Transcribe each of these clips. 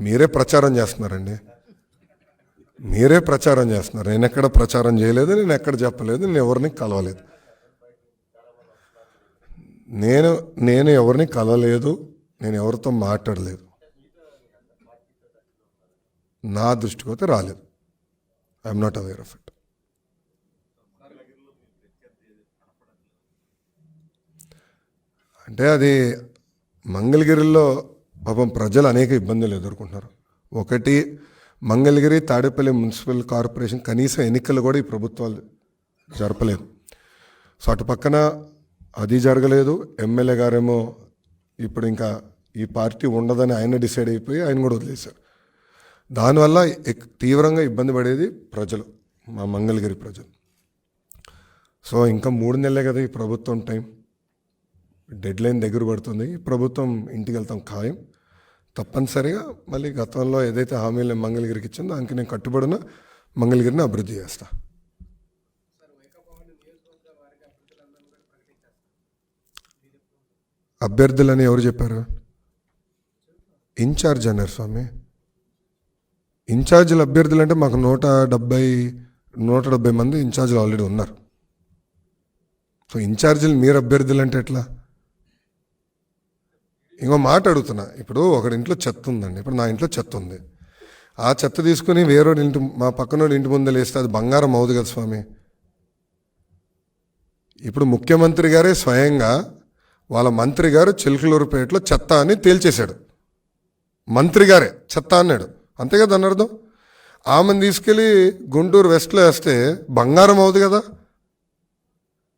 మీరే ప్రచారం చేస్తున్నారండి. మీరే ప్రచారం చేస్తున్నారు. నేను ఎక్కడ ప్రచారం చేయలేదు నేను ఎక్కడ చెప్పలేదు నేను ఎవరిని కలవలేదు. నేను నేను ఎవరిని కలవలేదు నేను ఎవరితో మాట్లాడలేదు. నా దృష్టికి అయితే రాలేదు. I'm not aware of it అంటే అది మంగళగిరిలో పాపం ప్రజలు అనేక ఇబ్బందులు ఎదుర్కొంటున్నారు. ఒకటి మంగళగిరి తాడేపల్లి మున్సిపల్ కార్పొరేషన్ కనీసం ఎన్నికలు కూడా ఈ ప్రభుత్వాలు జరపలేదు. సో అటు పక్కన అది జరగలేదు. ఎమ్మెల్యే గారేమో ఇప్పుడు ఇంకా ఈ పార్టీ ఉండదని ఆయన డిసైడ్ అయిపోయి ఆయన కూడా వదిలేశారు. దానివల్ల ఎక్- తీవ్రంగా ఇబ్బంది పడేది ప్రజలు మా మంగళగిరి ప్రజలు. సో ఇంకా మూడు నెలలే కదా ఈ ప్రభుత్వం టైం. డెడ్ లైన్ దగ్గర పడుతుంది. ప్రభుత్వం ఇంటికి వెళ్తాం ఖాయం. తప్పనిసరిగా మళ్ళీ గతంలో ఏదైతే హామీలు నేను మంగళగిరికి ఇచ్చిందో దానికి నేను కట్టుబడిన మంగళగిరిని అభివృద్ధి చేస్తా. అభ్యర్థులని ఎవరు చెప్పారు? ఇన్ఛార్జ్ అన్నారు స్వామి. ఇన్ఛార్జీలు అభ్యర్థులు అంటే మాకు నూట డెబ్బై నూట డెబ్బై మంది ఇన్ఛార్జీలు ఆల్రెడీ ఉన్నారు. సో ఇన్ఛార్జీలు మీరు అభ్యర్థులు అంటే ఎట్లా? ఇంకో మాట అడుగుతున్నా. ఇప్పుడు ఒకడి ఇంట్లో చెత్త ఉందండి. ఇప్పుడు నా ఇంట్లో చెత్త ఉంది. ఆ చెత్త తీసుకుని వేరే ఇంటి మా పక్కనోడి ఇంటి ముందు వేస్తే అది బంగారం అవుదు కదా స్వామి. ఇప్పుడు ముఖ్యమంత్రి గారే స్వయంగా వాళ్ళ మంత్రి గారు చిలకలూరుపేటలో చెత్త అని తేల్చేశాడు. మంత్రి గారే చెత్త అన్నాడు. అంతే కదా అని అర్థం? ఆమెను తీసుకెళ్ళి గుంటూరు వెస్ట్లో వేస్తే బంగారం అవుదు కదా?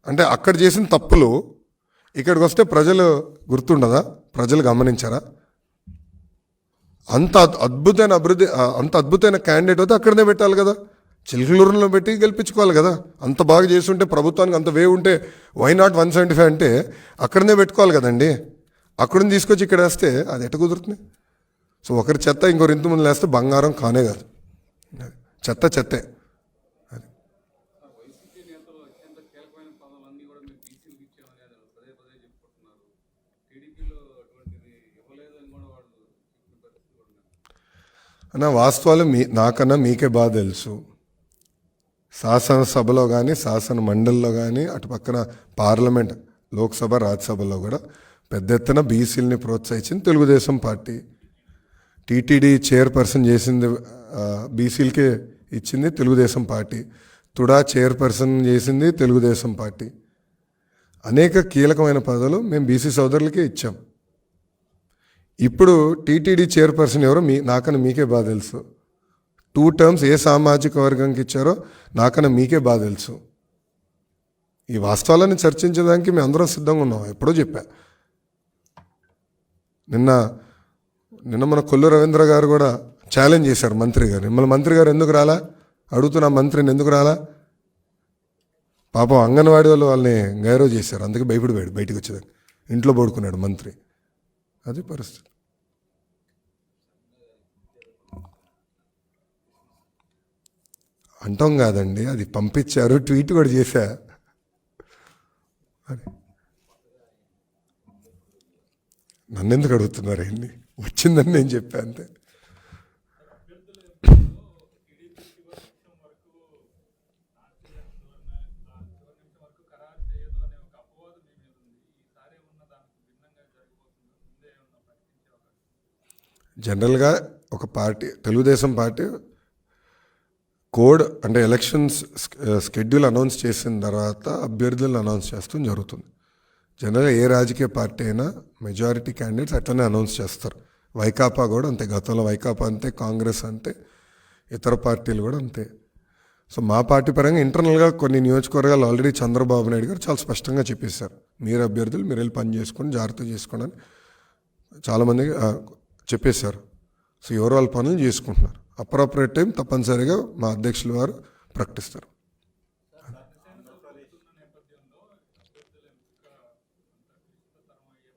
అంటే అక్కడ చేసిన తప్పులు ఇక్కడికి వస్తే ప్రజలు గుర్తుండదా? ప్రజలు గమనించారా? అంత అద్- అద్భుతమైన అభివృద్ధి అంత అద్భుతమైన క్యాండిడేట్ అయితే అక్కడనే పెట్టాలి కదా. చిలుకలూరులో పెట్టి గెలిపించుకోవాలి కదా. అంత బాగా చేస్తుంటే ప్రభుత్వానికి అంత వే ఉంటే why not one seventy five అంటే అక్కడనే పెట్టుకోవాలి కదండి. అక్కడిని తీసుకొచ్చి ఇక్కడ వేస్తే అది ఎట కుదురుతుంది? సో ఒకరి చెత్త ఇంకొకరి ఇంటి ముందు వేస్తే బంగారం కానే కాదు. చెత్త చెత్తే వైసీపీ నేతలు అత్యంత కీలకమైన పదవులన్నీ కూడా మీరు బీసీలకు ఇచ్చామని అని పదే పదే చెప్పుకుంటున్నారు టీడీపీలో అటువంటిది ఇవ్వలేదని కూడా వాళ్ళు చెప్పిన పరిస్థితి కూడా ఉంది. అన్న వాస్తవాలు మీ నాకన్నా మీకే బాగా తెలుసు. శాసనసభలో కానీ శాసన మండలిలో కానీ అటు పక్కన పార్లమెంట్ లోక్సభ రాజ్యసభలో కూడా పెద్ద ఎత్తున బీసీలని ప్రోత్సహించింది తెలుగుదేశం పార్టీ. టీటీడీ చైర్పర్సన్ చేసింది బీసీలకే ఇచ్చింది తెలుగుదేశం పార్టీ. తుడా చైర్పర్సన్ చేసింది తెలుగుదేశం పార్టీ. అనేక కీలకమైన పదవులు మేము బీసీ సోదరులకే ఇచ్చాం. ఇప్పుడు టీటీడీ చైర్పర్సన్ ఎవరో మీ నాకన్నా మీకే బాగా తెలుసు. టూ టర్మ్స్ ఏ సామాజిక వర్గంకి ఇచ్చారో నాకన్నా మీకే బాగా తెలుసు. ఈ వాస్తవాలను చర్చించడానికి మేము అందరం సిద్ధంగా ఉన్నాం. ఎప్పుడో చెప్పా. నిన్న నిన్న మన కొల్లు రవీంద్ర గారు కూడా ఛాలెంజ్ చేశారు మంత్రి గారు. మిమ్మల్ని మంత్రి గారు ఎందుకు రాలా? అడుగుతున్నా మంత్రిని ఎందుకు రాలా? పాపం అంగన్వాడీ వాళ్ళు వాళ్ళని గైరవ్ చేశారు. అందుకే భయపడిపోయాడు బయటకు వచ్చేదానికి. ఇంట్లో పడుకున్నాడు మంత్రి. అది పరిస్థితి. అంటాం కాదండి అది పంపించారు ట్వీట్ కూడా చేశా. అది నన్ను ఎందుకు అడుగుతున్నారు ఏంటి వచ్చిందని నేను చెప్పా అంతే. జనరల్గా ఒక పార్టీ తెలుగుదేశం పార్టీ కోడ్ అంటే ఎలక్షన్స్ స్కెడ్యూల్ అనౌన్స్ చేసిన తర్వాత అభ్యర్థులను అనౌన్స్ చేస్తాం జరుగుతుంది. జనరల్గా ఏ రాజకీయ పార్టీ అయినా మెజారిటీ క్యాండిడేట్స్ అట్లనే అనౌన్స్ చేస్తారు. వైకాపా కూడా అంతే గతంలో వైకాపా అంతే కాంగ్రెస్ అంతే ఇతర పార్టీలు కూడా అంతే. సో మా పార్టీ పరంగా ఇంటర్నల్గా కొన్ని నియోజకవర్గాలు ఆల్రెడీ చంద్రబాబు నాయుడు గారు చాలా స్పష్టంగా చెప్పేశారు. మీరు అభ్యర్థులు మీరు వెళ్ళి పని చేసుకొని జాగ్రత్త చేసుకోండి చాలామంది చెప్పేశారు. సో ఎవరు వాళ్ళ పనులు చేసుకుంటున్నారు. అప్రాపరేట్ టైం తప్పనిసరిగా మా అధ్యక్షుల వారు ప్రకటిస్తారు.